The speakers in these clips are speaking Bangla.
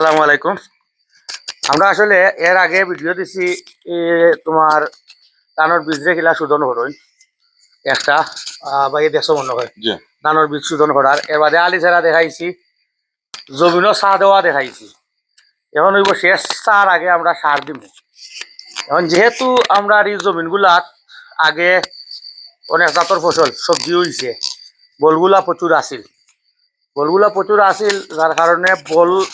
আসসালামু আলাইকুম। আমরা আসলে এর আগে ভিডিও দিছি এ, তোমার ধানের বীজ রেখিলা শোধন করুন একটা বা এই দেড়শো মনে হয়। জি। বীজ শোধন করার এর বাদে আলি ছেড়া দেখাইছি জমিনও সার দেওয়া দেখাইছি। এখন হইব শেষ সার আগে আমরা সার দিব এখন যেহেতু আমরা এই জমিনগুলাত আগে অনেক জাতর ফসল সবজি হইছে বলগুলা প্রচুর আছিল। বলগুলা প্রচুর আছিল যার কারণে বল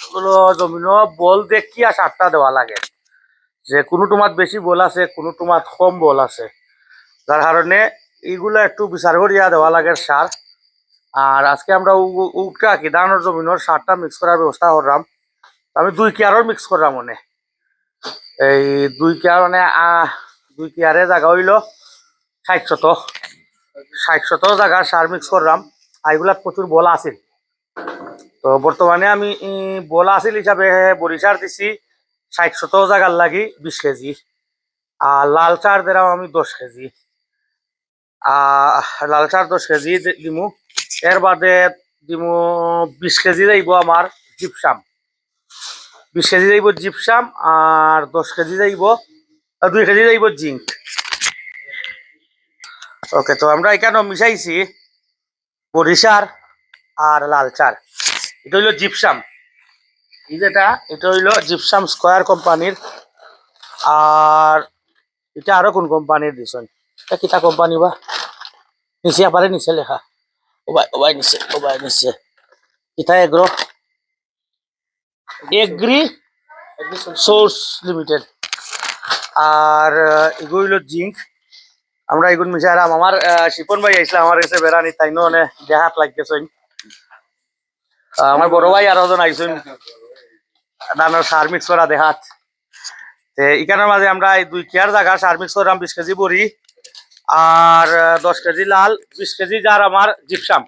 জমিনও বল দেখিয়া সারটা দেওয়া লাগে। যে কোনো তোমার বেশি বল আছে, কোনো তোমার কম বল আছে। যার কারণে এইগুলা একটু বিচার করিয়া দেওয়া লাগে সার। আর আজকে আমরা উ- উগটা কি দানোর জমিনের সারটা মিক্স করার ব্যবস্থা করলাম। আমি দুই কেয়ারও মিক্স করলাম মনে। এই দুই কেয়ার মানে দুই কেয়ারে জায়গা হইল ষাট শত। ষাট শত জায়গার সার মিক্স করলাম। আর প্রচুর বলা আছিল তো বর্তমানে আমি বলা আছিল হিসাবে বরিশার দিছি ষাট শত জায়গার লাগি বিশ কেজি। আর লাল চার দিলাম আমি দশ কেজি। আর লাল চার দশ কেজি দিমু। এর বাদে দিমু বিশ কেজি যাইব আমার জিপসাম। বিশ কেজি যাইব জিপসাম আর দশ কেজি যাইব দুই কেজি যাইব জিঙ্ক। ওকে, তো আমরা এখানে মিশাইছি বরিশার আর লাল চার। এটা হইল জিপসাম। এই যেটা, এটা হইল জিপসাম স্কোয়ার কোম্পানির। আর এটা আরও কোন কোম্পানির দিছেন এটা কিতা কোম্পানি বা? নিচে আপারে নিচে লেখা। ওবাই ওবাই নিচে ওবাই নিচে। কিতা এগ্রো এগ্রি সোর্স লিমিটেড আর এগুলো হইল জিঙ্ক আমরা এগুলো মিশাইলাম আমার শিপন ভাই আইসলাম আমার কাছে বেড়ানি তাই নে দেহাত লাগতেছেন আমার বড় ভাই আরও জন আইসুন। দানোর সার মিক্স করা দেহাত ইখানের মাঝে আমরা এই দুই কেয়ার জায়গা সার মিক্স করলাম বিশ কেজি বড়ি। আর দশ কেজি লাল, বিশ কেজি যার আমার জিপসাম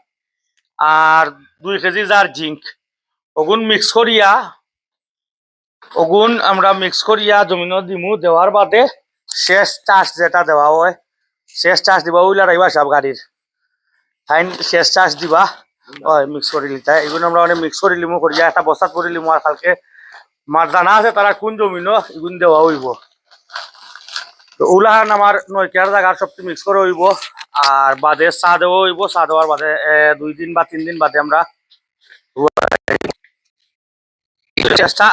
আর দুই কেজি যার জিঙ্ক ওগুন মিক্স করিয়া, ওগুন আমরা মিক্স করিয়া জমিন দিমু দেওয়ার বাদে শেষ চাষ যেটা দেওয়া হয়, শেষ চাষ দিবা ওইলা রাইবা সব গাড়ির। ফাইন, শেষ চাষ দিবা। মিক্স করে এগুলো আমরা অনেক মিক্স করে করিয়া একটা করে আর কালকে মার জানা আছে, তারা কোন জমিন এগুন দেওয়া হইব। তো ওলাহান আমার সবটি মিক্স করে হইব, আর বাদে চা দেওয়া হইব, চা দেওয়ার বাদে দুই দিন বা তিন দিন বাদে আমরা চেষ্টা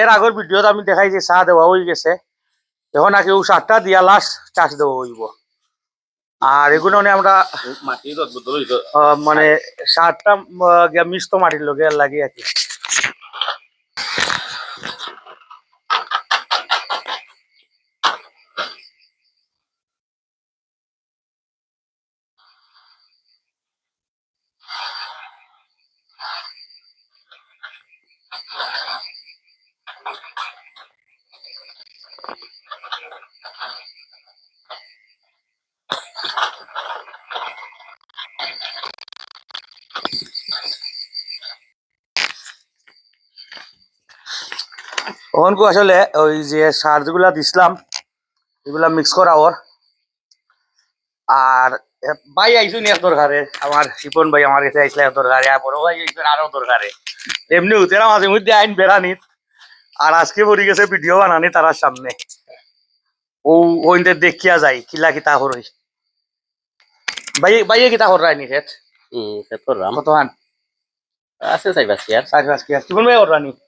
এর আগের ভিডিওতে আমি দেখাই যে চা দেওয়া হয়ে গেছে। এখন নাকি ও সারটা দিয়া লাস্ট চাষ দেওয়া হইব। আর এগুলো আমরা মানে সারটা মিষ্ট মাটির লগে লাগিয়ে আর কি ওখানকু আসলে ওই যে সার যেগুলা দিছিলাম এগুলা মিক্স করা ওর। আর ভাই আইসুন এক দরকারে আমার শিপন ভাই আমার কাছে আইসলে দরকারে আর বড় ভাই আইসুন আরও দরকারে। এমনি উতেরা মাঝে মধ্যে আইন বেড়ানিত আর আজকে পড়ে গেছে ভিডিও বানানি তারার সামনে। ও ওইদের দেখিয়া যায় কিলা কিতা হরই। ভাই ভাইয়ে কিতা হরাই নি খেত সেতো রাম কতখান? আছে চাইবা আর। চার পাঁচ কি শিপন ভাই হরানি না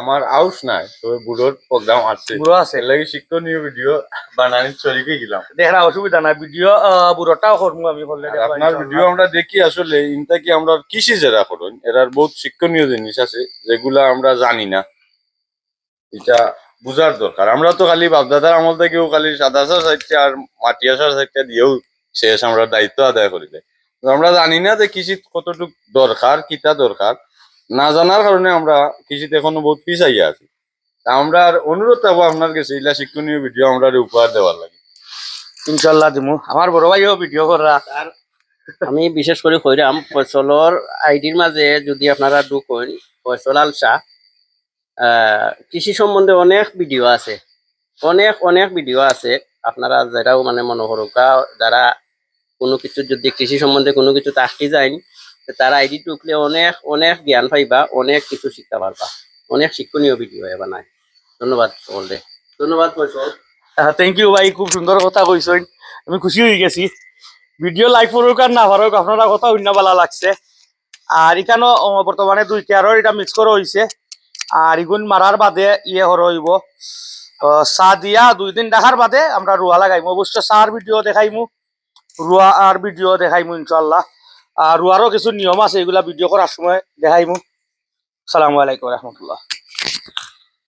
আমার আউস নাই তবে বুড়োর প্রোগ্রাম আছে। বুড়ো আছে। লাগে শিক্ষণীয় ভিডিও বানানি চলিকে গেলাম দেখা অসুবিধা নাই। ভিডিও বুড়োটাও করব আমি করলে আর আপনার ভিডিও আমরা দেখি আসলে ইনটা কি আমরা কৃষি যারা করুন? এরার বহুত শিক্ষণীয় জিনিস আছে যেগুলা আমরা জানি না। এটা বুঝার দরকার। আমরা তো খালি বাপদাদার আমল থেকেও খালি সাদা সার সাইডটা আর মাটি আসার সাইডটা দিয়েও শেষ আমরা দায়িত্ব আদায় করি। দেয় আমরা জানি না যে কৃষি কতটুক দরকার কিটা দরকার। না জানার কারণে আমরা কৃষিতে এখনও বহুত পিছাইয়া আছি। আমরা আর অনুরোধ থাকব আপনার কাছে এইলা শিক্ষণীয় ভিডিও আমরা উপহার দেওয়ার লাগে। ইনশাল্লাহ দিমু। আমার বড় ভাইও ভিডিও করা আমি বিশেষ করে কইরাম ফসলর আইডির মাঝে যদি আপনারা ঢুকেন ফসল আলসা আহ, কৃষি সম্বন্ধে অনেক ভিডিও আছে। অনেক অনেক ভিডিও আছে। আপনারা যারাও মানে মনোহরকা যারা কোনো কিছু যদি কৃষি সম্বন্ধে কোনো কিছু তাকি যায় তারা আইডি ঢুকলে অনেক অনেক জ্ঞান পাইবা অনেক কিছু শিখতে পারবা। অনেক শিক্ষণীয় ভিডিও বানায়। ধন্যবাদ সকলকে। ধন্যবাদ ফয়সল থ্যাংক ইউ ভাই খুব সুন্দর কথা কইছেন আমি খুশি হয়ে গেছি। ভিডিও লাইক করুক আর না পারুক আপনারা কথা অন্য ভালো লাগছে। আর এখানেও বর্তমানে দুই কেয়ারর এটা মিক্স করা হয়েছে আর ইগুন মারার বাদে ইয়ে হর হইব। আহ, চা দিয়া দুই দিন দেখার বাদে আমরা রুয়া লাগাইমু। অবশ্য চার ভিডিও দেখাইমু। রুয়া আর ভিডিও দেখাইমু ইনশাল্লাহ আর আরও কিছু নিয়ম আছে এগুলা ভিডিও করার সময় দেখাইমু। সালামু আলাইকুম রহমতুল্লাহ।